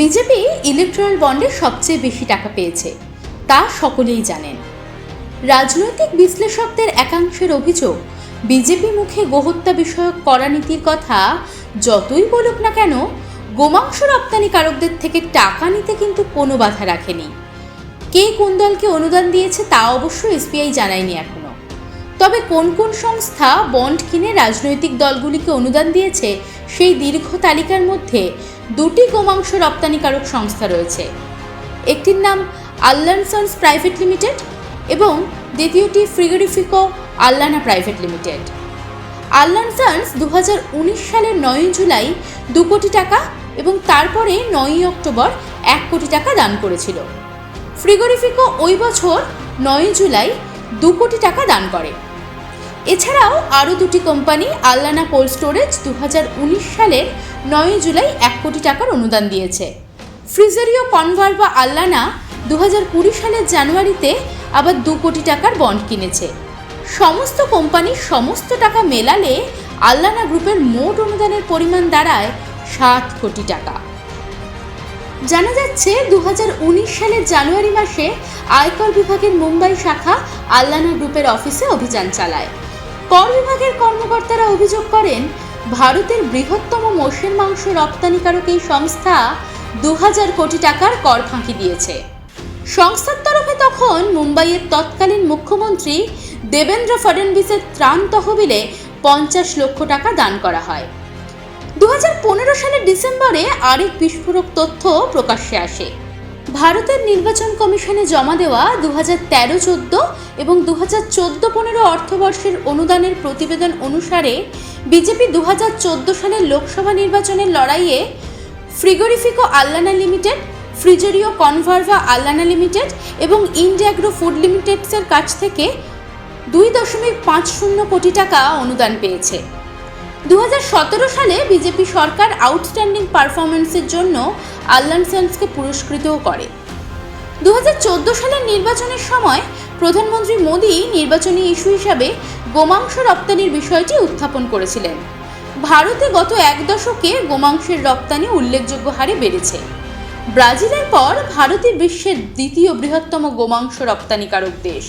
BJP electoral বন্ডে সবচেয়ে বেশি টাকা পেয়েছে, তা সকলেই জানেন। রাজনৈতিক বিশ্লেষকদের একাংশের অভিযোগ, বিজেপি মুখে গোহত্যা বিষয়ক কড়ানীতির কথা, যতই বলুক না কেন, গোমাংস রপ্তানিকারকদের থেকে টাকা নিতে কিন্তু কোনো বাধা রাখেনি। কে কোন দলকে অনুদান দিয়েছে তা অবশ্য এসবিআই জানায়নি এখনও। তবে কোন কোন সংস্থা বন্ড কিনে রাজনৈতিক দলগুলিকে অনুদান দিয়েছে সেই দীর্ঘ তালিকার মধ্যে দুটি গোমাংস রপ্তানিকারক সংস্থা রয়েছে। একটির নাম আল্লান সন্স প্রাইভেট লিমিটেড এবং দ্বিতীয়টি Frigorifico Allana private limited. Allana sons দু সালের নয়ই জুলাই দু কোটি টাকা এবং তারপরে নয়ই অক্টোবর এক কোটি টাকা দান করেছিল। ফ্রিগরিফিকো ওই বছর নয়ই জুলাই দু কোটি টাকা দান করে। এছাড়াও আরও দুটি কোম্পানি আল্লানা কোল্ড স্টোরেজ দু হাজার উনিশ সালের নয় জুলাই এক কোটি টাকার অনুদান দিয়েছে। ফ্রিজারিও কনভার বা আল্লানা দু হাজার কুড়ি সালের জানুয়ারিতে আবার দু কোটি টাকার বন্ড কিনেছে। সমস্ত কোম্পানির সমস্ত টাকা মেলালে আল্লানা গ্রুপের মোট অনুদানের পরিমাণ দাঁড়ায় সাত কোটি টাকা। জানা যাচ্ছে দু হাজার উনিশ সালের জানুয়ারি মাসে আয়কর বিভাগের মুম্বাই শাখা আল্লানা গ্রুপের অফিসে অভিযান চালায়। কর বিভাগের কর্মকর্তারা অভিযোগ করেন, ভারতের বৃহত্তম মোষের মাংস রপ্তানিকারক এই সংস্থা দু হাজার কোটি টাকার কর ফাঁকি দিয়েছে। সংস্থার তরফে তখন মুম্বাইয়ের তৎকালীন মুখ্যমন্ত্রী দেবেন্দ্র ফডনবিসের ত্রাণ তহবিলে পঞ্চাশ লক্ষ টাকা দান করা হয়। দু হাজার পনেরো সালের ডিসেম্বরে আরেক বিস্ফোরক তথ্য প্রকাশ্যে আসে। ভারতের নির্বাচন কমিশনে জমা দেওয়া দু হাজার তেরো চোদ্দ এবং দু হাজার চোদ্দ পনেরো অর্থবর্ষের অনুদানের প্রতিবেদন অনুসারে বিজেপি দু হাজার চোদ্দ সালের লোকসভা নির্বাচনের লড়াইয়ে ফ্রিগোরিফিকো আল্লানা লিমিটেড, ফ্রিজেরিও কনভার্ভা আল্লানা লিমিটেড এবং ইন্ডিয়াগ্রো ফুড লিমিটেডসের কাছ থেকে দুই দশমিক পাঁচ শূন্য কোটি টাকা অনুদান পেয়েছে। দু হাজার সতেরো সালে বিজেপি সরকার আউটস্ট্যান্ডিং পারফরমেন্সের জন্য আল্লান সেন্সকে পুরস্কৃতও করে। দু হাজার চোদ্দ সালের নির্বাচনের সময় প্রধানমন্ত্রী মোদী নির্বাচনী ইস্যু হিসাবে গোমাংস রপ্তানির বিষয়টি উত্থাপন করেছিলেন। ভারতে গত এক দশকে গোমাংসের রপ্তানি উল্লেখযোগ্য হারে বেড়েছে। ব্রাজিলের পর ভারতই বিশ্বের দ্বিতীয় বৃহত্তম গোমাংস রপ্তানিকারক দেশ।